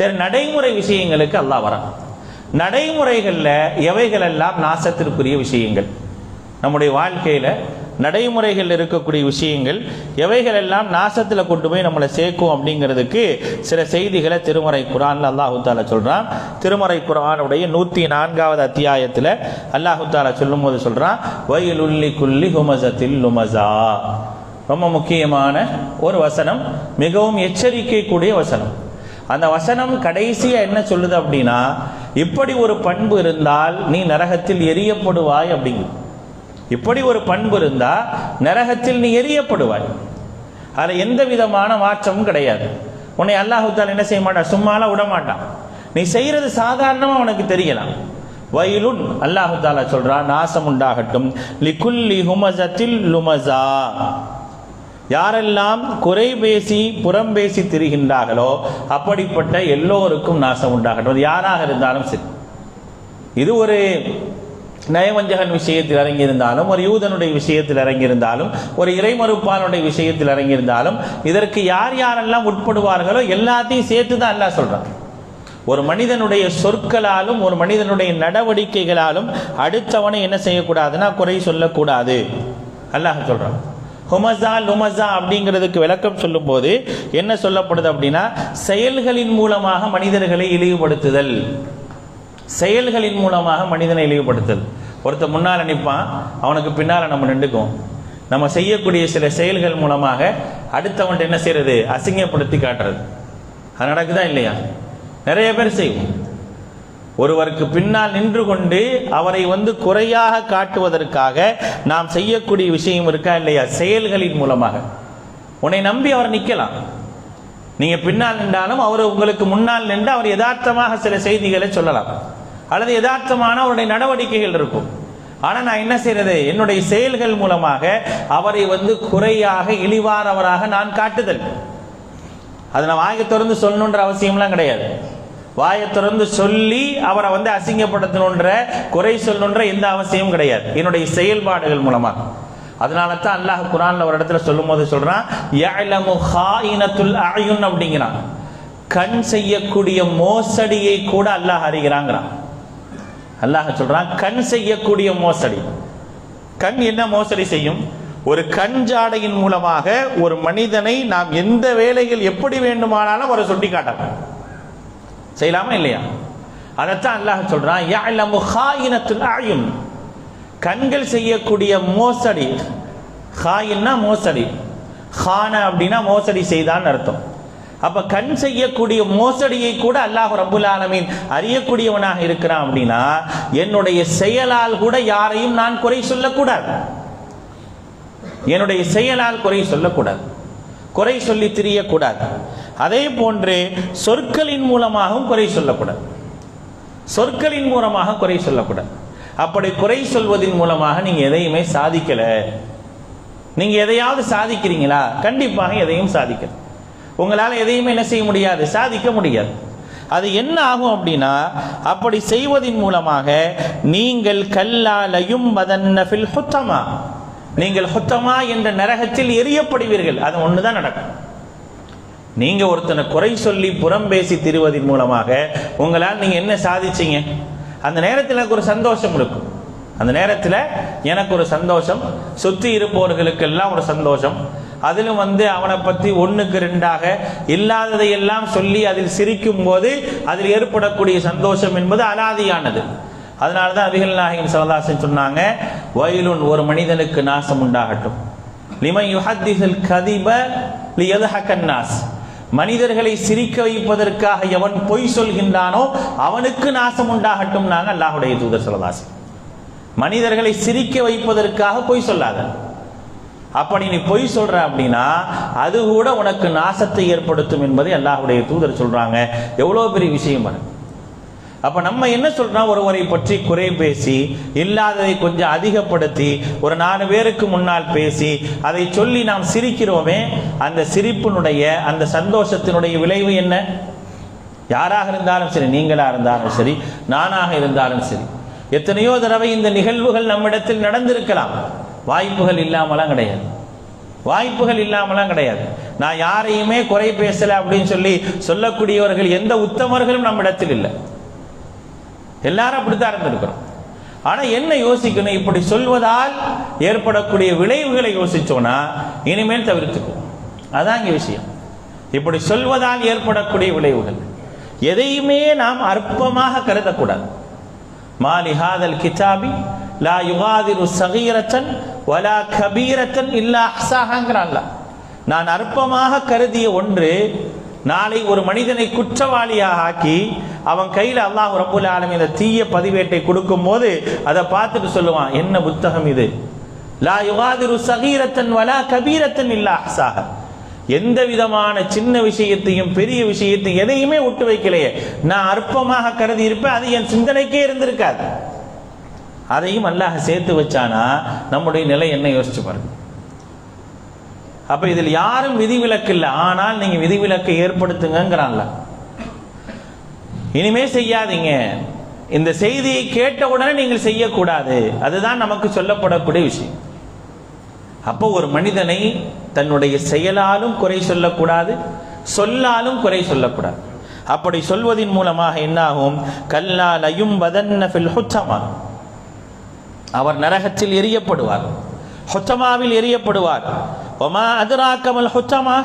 சரி நடைமுறை விஷயங்களுக்கு அல்லாஹ் வரான். நடைமுறைகளில் எவைகளெல்லாம் நாசத்திற்குரிய விஷயங்கள்? நம்முடைய வாழ்க்கையில் நடைமுறைகள் இருக்கக்கூடிய விஷயங்கள் எவைகளெல்லாம் நாசத்தில் கொண்டு போய் நம்மளை சேர்க்கும் அப்படிங்கிறதுக்கு சில செய்திகளை திருமறை குரான் அல்லாஹு தாலா சொல்கிறான் திருமறை குரானுடைய நூற்றி நான்காவது அத்தியாயத்தில் அல்லாஹு தாலா சொல்லும்போது சொல்கிறான் வயலுள்ளி குல்லி ஹுமசத்தில் லுமசா ரொம்ப முக்கியமான ஒரு வசனம் மிகவும் எச்சரிக்கை கூடிய வசனம். அந்த வசனம் கடைசியாக என்ன சொல்லுது அப்படின்னா இப்படி ஒரு பண்பு இருந்தால் நீ நரகத்தில் எரியப்படுவாய் அப்படிங்குது இப்படி ஒரு பண்பு இருந்தா நரகத்தில் நீ எரியப்படுவாய். அதில் எந்த விதமான மாற்றமும் கிடையாது. உன்னை அல்லாஹுத்தால் என்ன செய்ய மாட்டான்? சும்மாலாம் விட மாட்டான். நீ செய்கிறது சாதாரணமாக உனக்கு தெரியலாம். வயலுன் அல்லாஹு தாலா சொல்றான் நாசம் உண்டாகட்டும். லிகுல்லி ஹுமசத்தில் லுமசா யாரெல்லாம் குறை பேசி புறம் பேசி திரிகின்றார்களோ அப்படிப்பட்ட எல்லோருக்கும் நாசம் உண்டாகட்டும். அது யாராக இருந்தாலும் சரி. இது ஒரு நயவஞ்சகன் விஷயத்தில் இறங்கியிருந்தாலும் ஒரு யூதனுடைய விஷயத்தில் இறங்கியிருந்தாலும் ஒரு இறைமறுப்பானுடைய விஷயத்தில் இறங்கியிருந்தாலும் இதற்கு யார் யாரெல்லாம் உட்படுவார்களோ எல்லாத்தையும் சேர்த்து தான் அல்லாஹ் சொல்கிறான் ஒரு மனிதனுடைய சொற்களாலும் ஒரு மனிதனுடைய நடவடிக்கைகளாலும் அடுத்தவனை என்ன செய்யக்கூடாதுன்னா குறை சொல்லக்கூடாது. அல்லாஹ் சொல்கிறான் ஹுமசா லுமசா அப்படிங்கிறதுக்கு விளக்கம் சொல்லும்போது என்ன சொல்லப்படுது அப்படின்னா செயல்களின் மூலமாக மனிதர்களை இழிவுபடுத்துதல். செயல்களின் மூலமாக மனிதனை இழிவுபடுத்துதல். ஒருத்தர் முன்னால் நிற்பான் அவனுக்கு பின்னால் நம்ம நின்றுக்கும் நம்ம செய்யக்கூடிய சில செயல்கள் மூலமாக அடுத்தவன்ட்டு என்ன செய்யறது? அசிங்கப்படுத்தி காட்டுறது. அது நடக்குதா இல்லையா? நிறைய பேர் செய்வோம். ஒருவருக்கு பின்னால் நின்று கொண்டு அவரை வந்து குறையாக காட்டுவதற்காக நாம் செய்யக்கூடிய விஷயம் இருக்கா இல்லையா? செயல்களின் மூலமாக. உன்னை நம்பி அவர் நிற்கலாம். நீங்க பின்னால் நின்றாலும் அவர் உங்களுக்கு முன்னால் நின்று அவர் யதார்த்தமாக சில செய்திகளை சொல்லலாம். அல்லது யதார்த்தமான அவருடைய நடவடிக்கைகள் இருக்கும். ஆனால் நான் என்ன செய்யறது என்னுடைய செயல்கள் மூலமாக அவரை வந்து குறையாக இழிவானவராக நான் காட்டுதல். அதை நான் வாங்கி திறந்து சொல்லணுன்ற அவசியம்லாம் கிடையாது. வாயை திறந்து சொல்லி அவரை வந்து அசிங்கப்படுத்தணுன்ற குறை சொல்லணுன்ற எந்த அவசியமும் கிடையாது. என்னுடைய செயல்பாடுகள் மூலமாக அதனால தான் அல்லாஹ் குரான்ல ஒரு இடத்துல சொல்லும் போது சொல்றான் அயுன் அப்படிங்கிறான். கண் செய்யக்கூடிய மோசடியை கூட அல்லாஹ் அறிகிறாங்கிறான். அல்லாஹ் சொல்றான் கண் செய்யக்கூடிய மோசடி. கண் என்ன மோசடி செய்யும்? ஒரு கண் ஜாடையின் மூலமாக ஒரு மனிதனை நாம் எந்த வேலைகள் எப்படி வேண்டுமானாலும் அவரை சுட்டி காட்டலாம் செய்யலாமா இல்லையா? அதைத்தான் அல்லாஹ் சொல்றான் யஅலமு ஹாயினத்துல் ஆயும் கண்கள் செய்யக்கூடிய மோசடி ஹாயின்னா மோசடி ஹான அப்படின்னா மோசடி செய்தான்னு அர்த்தம். அப்ப கண் செய்யக்கூடிய மோசடியை கூட அல்லாஹ் ரபுல் ஆலமீன் அறியக்கூடியவனாக இருக்கிறான் அப்படின்னா என்னுடைய செயலால் கூட யாரையும் நான் குறை சொல்லக்கூடாது. என்னுடைய செயலால் குறை சொல்லக்கூடாது. குறை சொல்லி திரியக்கூடாது. அதே போன்று சொற்களின் மூலமாகவும் குறை சொல்லக்கூடாது. சொற்களின் மூலமாக குறை சொல்லக்கூடாது. அப்படி குறை சொல்வதன் மூலமாக நீங்கள் எதையுமே சாதிக்கலை. நீங்கள் எதையாவது சாதிக்கிறீங்களா? கண்டிப்பாக எதையும் சாதிக்கல. உங்களால் எதையுமே என்ன செய்ய முடியாது? சாதிக்க முடியாது. அது என்ன ஆகும் அப்படின்னா அப்படி செய்வதன் மூலமாக நீங்கள் கல்லாலையும் மதன்னஃபில் ஹுத்தமா. நீங்கள் ஹுத்தமா என்ற நரகத்தில் எரியப்படுவீர்கள் அது ஒண்ணுதான் நடக்கும். நீங்க ஒருத்தனை குறை சொல்லி புறம் பேசி திருவதன் மூலமாக உங்களால் நீங்க என்ன சாதிச்சீங்க? அந்த நேரத்தில் எனக்கு ஒரு சந்தோஷம் இருக்கும். அந்த நேரத்தில் எனக்கு ஒரு சந்தோஷம். சுற்றி இருப்பவர்களுக்கெல்லாம் ஒரு சந்தோஷம். அதிலும் வந்து அவனை பற்றி ஒன்றுக்கு ரெண்டாக இல்லாததையெல்லாம் சொல்லி அதில் சிரிக்கும் போது அதில் ஏற்படக்கூடிய சந்தோஷம் என்பது அலாதியானது. அதனால தான் அபிகள் நாயகன் சவதாசன் சொன்னாங்க வயலுன் ஒரு மனிதனுக்கு நாசம் உண்டாகட்டும். லிமை யுஹத்திசல் கதிப லியதஹக்கன் நாஸ். மனிதர்களை சிரிக்க வைப்பதற்காக எவன் பொய் சொல்கின்றானோ அவனுக்கு நாசம் உண்டாகட்டும் நாங்கள் அல்லாஹுடைய தூதர் சொல்லதாசன் மனிதர்களை சிரிக்க வைப்பதற்காக பொய் சொல்லாத. அப்படி நீ பொய் சொல்ற அப்படின்னா அது கூட உனக்கு நாசத்தை ஏற்படுத்தும் என்பதை அல்லாஹுடைய தூதர் சொல்றாங்க. எவ்வளோ பெரிய விஷயம் பாருங்க. அப்போ நம்ம என்ன சொல்கிறோம் ஒருவரை பற்றி குறை பேசி இல்லாததை கொஞ்சம் அதிகப்படுத்தி ஒரு நாலு பேருக்கு முன்னால் பேசி அதை சொல்லி நாம் சிரிக்கிறோமே அந்த சிரிப்பினுடைய அந்த சந்தோஷத்தினுடைய விளைவு என்ன? யாராக இருந்தாலும் சரி நீங்களாக இருந்தாலும் சரி நானாக இருந்தாலும் சரி எத்தனையோ தடவை இந்த நிகழ்வுகள் நம்மிடத்தில் நடந்திருக்கலாம். வாய்ப்புகள் இல்லாமலாம் கிடையாது. வாய்ப்புகள் இல்லாமலாம் கிடையாது. நான் யாரையுமே குறை பேசலை அப்படின்னு சொல்லி சொல்லக்கூடியவர்கள் எந்த உத்தமர்களும் நம்மிடத்தில் இல்லை. எல்லாரும் அப்படித்தான் இருந்திருக்கிறோம். ஆனால் என்ன யோசிக்கணும்? இப்படி சொல்வதால் ஏற்படக்கூடிய விளைவுகளை யோசிச்சோம்னா இனிமேல் தவிர்த்துக்குவோம். அதான் இங்க விஷயம். இப்படி சொல்வதால் ஏற்படக்கூடிய விளைவுகள். எதையுமே நாம் அற்பமாக கருதக்கூடாது. மாலி ஹாதல் கிதாபி லா யுகாதிரு சகீரத்தன் வலா கபீரத்தன் இல்லா அஹ்சாஹாங்கிறான்ல நான் அற்பமாக கருதிய ஒன்று நாளை ஒரு மனிதனை குற்றவாளியாக ஆக்கி அவன் கையில் அல்லாஹ் ரபுல் ஆலம் இந்த தீய பதிவேட்டை கொடுக்கும் போது அதை பார்த்துட்டு சொல்லுவான் என்ன புத்தகம் இது? லா யுகாதிரு சகீரத்தன் வலா கபீரத்தன் இல்லா அசாக எந்த விதமான சின்ன விஷயத்தையும் பெரிய விஷயத்தையும் எதையுமே விட்டு வைக்கலையே. நான் அற்பமாக கருதி இருப்பேன் அது என் சிந்தனைக்கே இருந்திருக்காது. அதையும் அல்லாஹ் சேர்த்து வச்சானா நம்முடைய நிலை என்ன யோசிச்சு பாருங்க. அப்ப இதில் யாரும் விதிவிலக்கு இல்லை. ஆனால் நீங்க விதிவிலக்கை ஏற்படுத்துங்கிறான்ல இனிமே செய்யாதீங்க. இந்த செய்தியை கேட்ட உடனே நீங்கள் செய்யக்கூடாது. அதுதான் நமக்கு சொல்லப்படக்கூடிய விஷயம். அப்போ ஒரு மனிதனை தன்னுடைய செயலாலும் குறை சொல்லக்கூடாது சொல்லாலும் குறை சொல்லக்கூடாது. அப்படி சொல்வதன் மூலமாக என்னாகும்? கல்லாலையும் வதன்ன ஃபில் அவர் நரகத்தில் எரியப்படுவார். ஹொச்சமாவில் எரியப்படுவார். ஒமா அதுராக்கமல் ஹுத்தமா?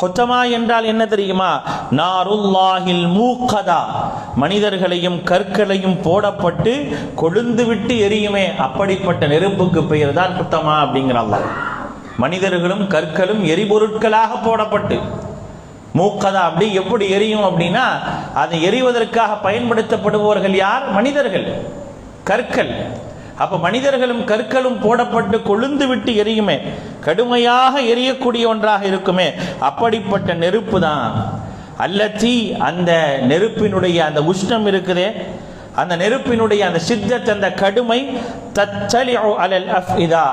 ஹொச்சமா என்றால் என்ன தெரியுமா? நாருல்லாஹில் மூக்கதா. மனிதர்களையும் கற்களையும் போடப்பட்டு கொழுந்து விட்டு எரியுமே. அப்படிப்பட்ட நெருப்புக்கு பெயர் தான் ஹுத்தமா அப்படிங்கிறாங்க மனிதர்களும் கற்களும் எரிபொருட்களாக போடப்பட்டு. மூக்கதா அப்படி எப்படி எரியும் அப்படின்னா அதை எரிவதற்காக பயன்படுத்தப்படுபவர்கள் யார்? மனிதர்கள். கற்கள். அப்ப மனிதர்களும் கற்களும் போடப்பட்டு கொழுந்து விட்டு எரியுமே. கடுமையாக எரியக்கூடிய ஒன்றாக இருக்குமே. அப்படிப்பட்ட நெருப்பு தான். அல்லத்தி அந்த நெருப்பினுடைய அந்த உஷ்ணம் இருக்குதே. அந்த நெருப்பினுடைய அந்த சித்தத் அந்த கடுமை தச்சலி அலல் இதா.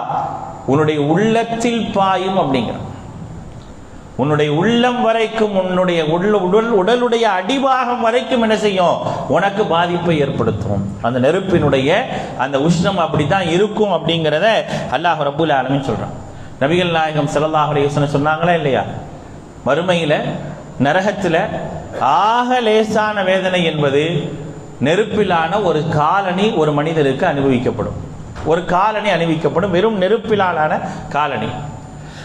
உன்னுடைய உள்ளத்தில் பாயும் அப்படிங்கிற உன்னுடைய உள்ளம் வரைக்கும் உன்னுடைய உள்ள உடல் உடலுடைய அடிபாகம் வரைக்கும் என்ன செய்யும்? உனக்கு பாதிப்பை ஏற்படுத்தும். அந்த நெருப்பினுடைய அந்த உஷ்ணம் அப்படித்தான் இருக்கும் அப்படிங்கிறத அல்லாஹ் ரபுல் ஆலமின் சொல்றான். நபிகள் நாயகம் ஸல்லல்லாஹு அலைஹி சொன்னாங்களா இல்லையா? மறுமையில நரகத்துல ஆக லேசான வேதனை என்பது நெருப்பிலான ஒரு காலனி ஒரு மனிதருக்கு அனுபவிக்கப்படும். ஒரு காலனி அணிவிக்கப்படும். வெறும் நெருப்பிலான காலனி.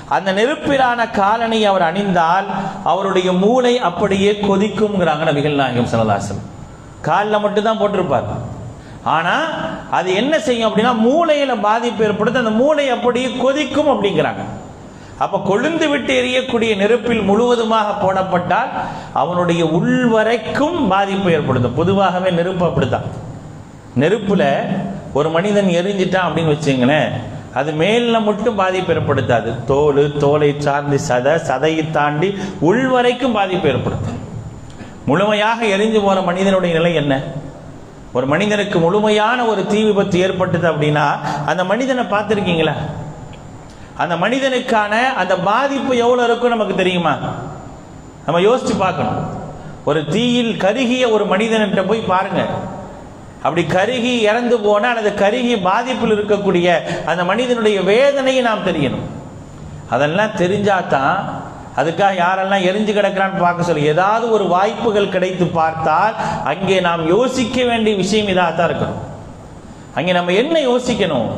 அந்த நெருப்பிலான காலணி அவர் அணிந்தால் அவருடைய மூளை அப்படியே கொதிக்கும்ங்கிறாங்க நபிகள் நாயகம் சரதாசன் காலில் மட்டும்தான் போட்டிருப்பார். ஆனால் அது என்ன செய்யும் அப்படின்னா மூளையில் பாதிப்பு ஏற்படுத்த அந்த மூளை அப்படியே கொதிக்கும் அப்படிங்கிறாங்க. அப்ப கொழுந்து விட்டு எரியக்கூடிய நெருப்பில் முழுவதுமாக போடப்பட்டால் அவனுடைய உள்வரைக்கும் பாதிப்பு ஏற்படுத்தும். பொதுவாகவே நெருப்பு அப்படித்தான். நெருப்புல ஒரு மனிதன் எரிஞ்சிட்டான் அப்படின்னு வச்சுங்களேன் அது மேல மட்டும் பாதிப்பு ஏற்படுத்தாது. தோல் தோலை சார்ந்து சதை சதையை தாண்டி உள்வரைக்கும் பாதிப்பு ஏற்படுத்தும். முழுமையாக எரிஞ்சு போற மனிதனுடைய நிலை என்ன? ஒரு மனிதனுக்கு முழுமையான ஒரு தீ விபத்து ஏற்பட்டது அப்படின்னா அந்த மனிதனை பார்த்துருக்கீங்களா? அந்த மனிதனுக்கான அந்த பாதிப்பு எவ்வளோ இருக்கும் நமக்கு தெரியுமா? நம்ம யோசிச்சு பார்க்கணும். ஒரு தீயில் கருகிய ஒரு மனிதன்கிட்ட போய் பாருங்கள் அப்படி கருகி இறந்து போனால் அந்த கருகி பாதிப்பில் இருக்கக்கூடிய அந்த மனிதனுடைய வேதனையை நாம் தெரியணும். அதெல்லாம் தெரிஞ்சாதான் அதுக்காக யாரெல்லாம் எரிஞ்சு கிடக்கிறான்னு பார்க்க சொல்லி. ஏதாவது ஒரு வாய்ப்புகள் கிடைத்து பார்த்தால் அங்கே நாம் யோசிக்க வேண்டிய விஷயம் இதாக தான் இருக்கணும். அங்கே நம்ம என்ன யோசிக்கணும்?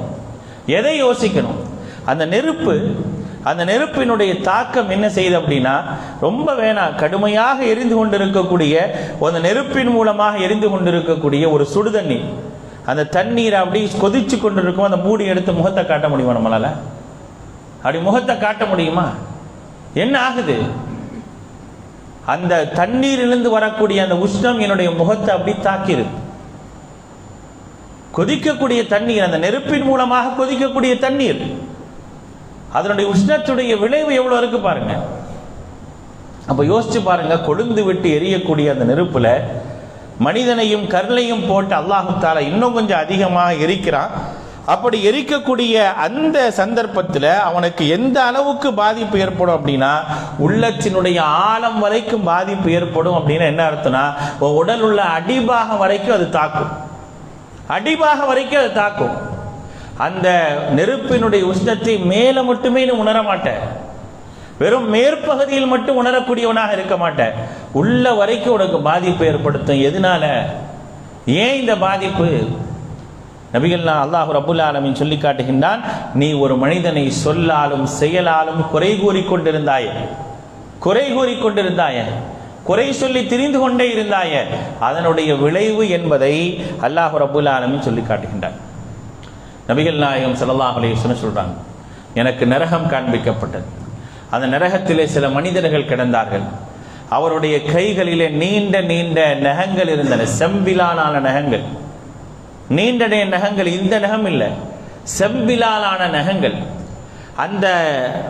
எதை யோசிக்கணும்? அந்த நெருப்பு அந்த நெருப்பினுடைய தாக்கம் என்ன செய்யுது அப்படின்னா ரொம்ப வேணாம் கடுமையாக எரிந்து கொண்டிருக்கக்கூடிய அந்த நெருப்பின் மூலமாக எரிந்து கொண்டிருக்கக்கூடிய ஒரு சுடுதண்ணி. அந்த தண்ணீரை அப்படி கொதிச்சு கொண்டிருக்கும் அந்த மூடி எடுத்து முகத்தை காட்ட முடியுமா நம்மளால? அப்படி முகத்தை காட்ட முடியுமா? என்ன ஆகுது? அந்த தண்ணீரிலிருந்து வரக்கூடிய அந்த உஷ்ணம் என்னுடைய முகத்தை அப்படி தாக்கிருது கொதிக்கக்கூடிய தண்ணீர் அந்த நெருப்பின் மூலமாக கொதிக்கக்கூடிய தண்ணீர். அதனுடைய உஷ்ணத்துடைய விளைவு எவ்வளவு இருக்கு பாருங்க. அப்ப யோசிச்சு பாருங்க கொழுந்து விட்டு எரியக்கூடிய அந்த நெருப்புல மனிதனையும் கருளையும் போட்டு அல்லாஹு இன்னும் கொஞ்சம் அதிகமாக எரிக்கிறான். அப்படி எரிக்கக்கூடிய அந்த சந்தர்ப்பத்தில் அவனுக்கு எந்த அளவுக்கு பாதிப்பு ஏற்படும் அப்படின்னா உள்ளத்தினுடைய ஆழம் வரைக்கும் பாதிப்பு ஏற்படும் அப்படின்னு என்ன அர்த்தம்னா உடல் உள்ள அடிபாகம் வரைக்கும் அது தாக்கும். அடிபாகம் வரைக்கும் அது தாக்கும். அந்த நெருப்பினுடைய உஷ்ணத்தை மேல மட்டுமே நீ உணர மாட்டேன் வெறும் மேற்பகுதியில் மட்டும் உணரக்கூடியவனாக இருக்க மாட்டேன் உள்ள வரைக்கும் உனக்கு பாதிப்பு ஏற்படுத்தும். எதனால? ஏன் இந்த பாதிப்பு? நபிகள் அல்லாஹு ரபுல் ஆலமின் சொல்லி காட்டுகின்றான் நீ ஒரு மனிதனை சொல்லாலும் செயலாலும் குறை கூறிக் கொண்டிருந்தாய. குறை கூறி கொண்டிருந்தாய. குறை சொல்லி திரிந்து கொண்டே இருந்தாய. அதனுடைய விளைவு என்பதை அல்லாஹு ரபுல் ஆலமின் சொல்லி காட்டுகின்றான். நபிகள் நாயகம் ஸல்லல்லாஹு அலைஹி சொல்கிறாங்க எனக்கு நரகம் காண்பிக்கப்பட்டது. அந்த நரகத்திலே சில மனிதர்கள் கிடந்தார்கள். அவருடைய கைகளிலே நீண்ட நீண்ட நகங்கள் இருந்தன. செம்பிலாலான நகங்கள். நீண்ட நீண்ட நகங்கள் இந்த நகம் இல்லை. செம்பிலாலான நகங்கள். அந்த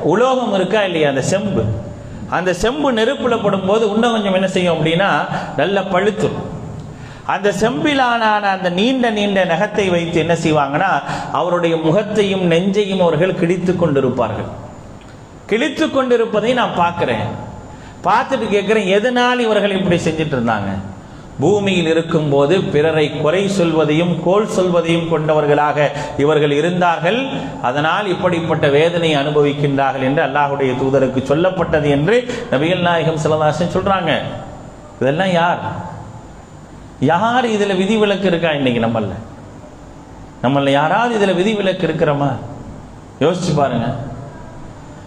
உலோகம் இருக்கா இல்லையா? அந்த செம்பு. அந்த செம்பு நெருப்புல படும்போது இன்னும் கொஞ்சம் என்ன செய்யும் அப்படின்னா நல்ல பழுத்தும். அந்த செம்பிலான அந்த நீண்ட நீண்ட நகத்தை வைத்து என்ன செய்வாங்கன்னா அவருடைய முகத்தையும் நெஞ்சையும் அவர்கள் கிழித்து கொண்டிருப்பார்கள். கிழித்து கொண்டிருப்பதை நான் பார்க்குறேன். பார்த்துட்டு கேட்குறேன் எதனால் இவர்கள் இப்படி செஞ்சுட்டு இருந்தாங்க பூமியில் இருக்கும்போது பிறரை குறை சொல்வதையும் கோல் சொல்வதையும் கொண்டவர்களாக இவர்கள் இருந்தார்கள். அதனால் இப்படிப்பட்ட வேதனையை அனுபவிக்கின்றார்கள் என்று அல்லாஹுடைய தூதருக்கு சொல்லப்பட்டது என்று நபிகள் நாயகம் சிலதாசன் சொல்றாங்க. இதெல்லாம் யார்? யார் இதில் விதிவிலக்கு இருக்கா இன்னைக்கு நம்மள? நம்மள யாராவது இதில் விதிவிலக்கு இருக்கிறோமா? யோசிச்சு பாருங்க.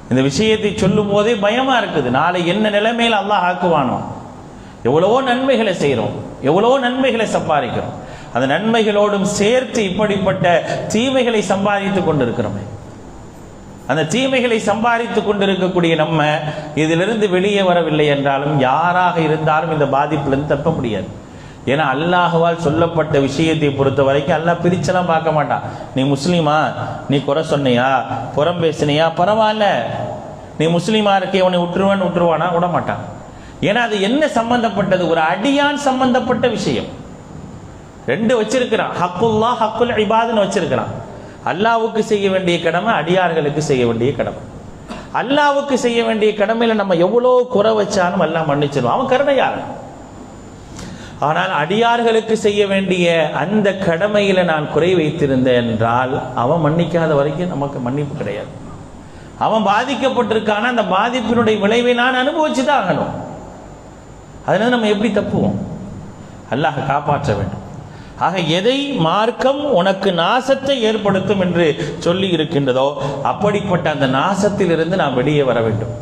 இந்த விஷயத்தை சொல்லும் போதே பயமா இருக்குது. நாளை என்ன நிலைமையில் அல்லாஹ் ஆக்குவானோ? எவ்வளவோ நன்மைகளை செய்கிறோம் எவ்வளவோ நன்மைகளை சம்பாதிக்கிறோம். அந்த நன்மைகளோடும் சேர்த்து இப்படிப்பட்ட தீமைகளை சம்பாதித்துக் கொண்டிருக்கிறோமே. அந்த தீமைகளை சம்பாதித்துக் கொண்டிருக்கக்கூடிய நம்ம இதிலிருந்து வெளியே வரவில்லை என்றாலும் யாராக இருந்தாலும் இந்த பாதிப்பிலிருந்து தப்ப முடியாது. ஏன்னா அல்லாஹுவால் சொல்லப்பட்ட விஷயத்தை பொறுத்த வரைக்கும் அல்லாஹ் பிரிச்செல்லாம் பார்க்க மாட்டான். நீ முஸ்லீமா? நீ குறை சொன்னியா? புறம் பேசினியா? பரவாயில்ல. நீ முஸ்லீமா இருக்கே உன்னை விட்டுருவான்னு விட்டுருவானா? விட மாட்டான் ஏன்னா அது என்ன சம்பந்தப்பட்டது? ஒரு அடியான் சம்பந்தப்பட்ட விஷயம். ரெண்டு வச்சிருக்கிறான். ஹக்குல்லா ஹக்குல் இபாதுன்னு வச்சிருக்கிறான். அல்லாவுக்கு செய்ய வேண்டிய கடமை அடியார்களுக்கு செய்ய வேண்டிய கடமை. அல்லாவுக்கு செய்ய வேண்டிய கடமையில நம்ம எவ்வளோ குறை வச்சாலும் எல்லாம் மன்னிச்சிருவான். அவன் கருணையாளன். ஆனால் அடியார்களுக்கு செய்ய வேண்டிய அந்த கடமையில் நான் குறை வைத்திருந்தேன் என்றால் அவன் மன்னிக்காத வரைக்கும் நமக்கு மன்னிப்பு கிடையாது. அவன் பாதிக்கப்பட்டிருக்கான அந்த பாதிப்பினுடைய விளைவை நான் அனுபவிச்சு தான் ஆகணும். அதனால நம்ம எப்படி தப்புவோம்? அல்லாஹ் காப்பாற்ற வேண்டும். ஆக எதை மார்க்கம் உனக்கு நாசத்தை ஏற்படுத்தும் என்று சொல்லி இருக்கின்றதோ அப்படிப்பட்ட அந்த நாசத்திலிருந்து நாம் வெளியே வர வேண்டும்.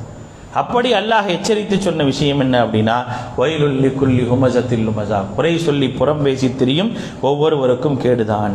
அப்படி அல்லாஹ் எச்சரித்து சொன்ன விஷயம் என்ன அப்படின்னா வயலுள்ளி குல்லி ஹுமசத்தில் குறை சொல்லி புறம் பேசி திரியும் ஒவ்வொருவருக்கும் கேடுதான்.